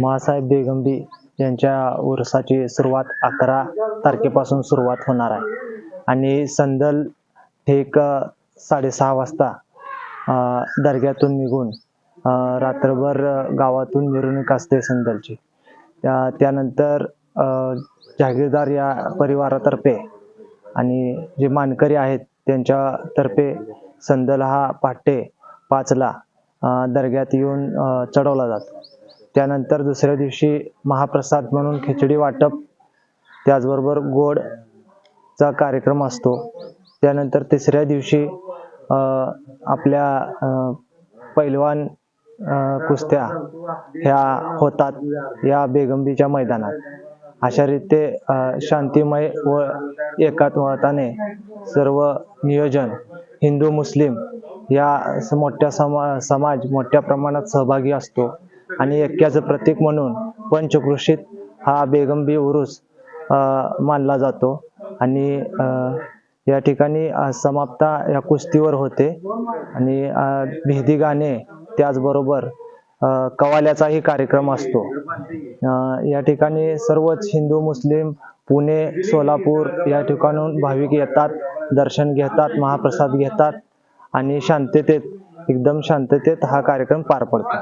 मासाहेब बेगंबी यांच्या उरसाची सुरुवात अकरा तारखेपासून सुरुवात होणार आहे. आणि संदल ठीक एक साडेसहा वाजता दर्ग्यातून निघून रात्रभर गावातून मिरवणूक असते संदलची. त्यानंतर जागीरदार जहागीरदार या परिवारातर्फे आणि जे मानकरी आहेत त्यांच्यातर्फे संदल हा पहाटे पाचला दर्ग्यात येऊन चढवला जातो. त्यानंतर दुसऱ्या दिवशी महाप्रसाद म्हणून खिचडी वाटप त्याचबरोबर गोडचा कार्यक्रम असतो. त्यानंतर तिसऱ्या दिवशी आपल्या पैलवान कुस्त्या ह्या होतात या बेगंबीच्या मैदानात. अशा रीते शांतिमय व एकात्मताने सर्व नियोजन हिंदू मुस्लिम या स- मोठ्या समा समाज मोठ्या प्रमाणात सहभागी असतो. आणि ऐक्याचं प्रतीक म्हणून पंचकृषीत हा बेगंबी उरुस मानला जातो. आणि या ठिकाणी समाप्ता या कुस्तीवर होते. आणि भेदी गाणे त्याचबरोबर कवाल्याचाही कार्यक्रम असतो. या ठिकाणी सर्वच हिंदू मुस्लिम पुणे सोलापूर या ठिकाणून भाविक येतात दर्शन घेतात महाप्रसाद घेतात आणि शांततेत एकदम शांततेत हा कार्यक्रम पार पडतो.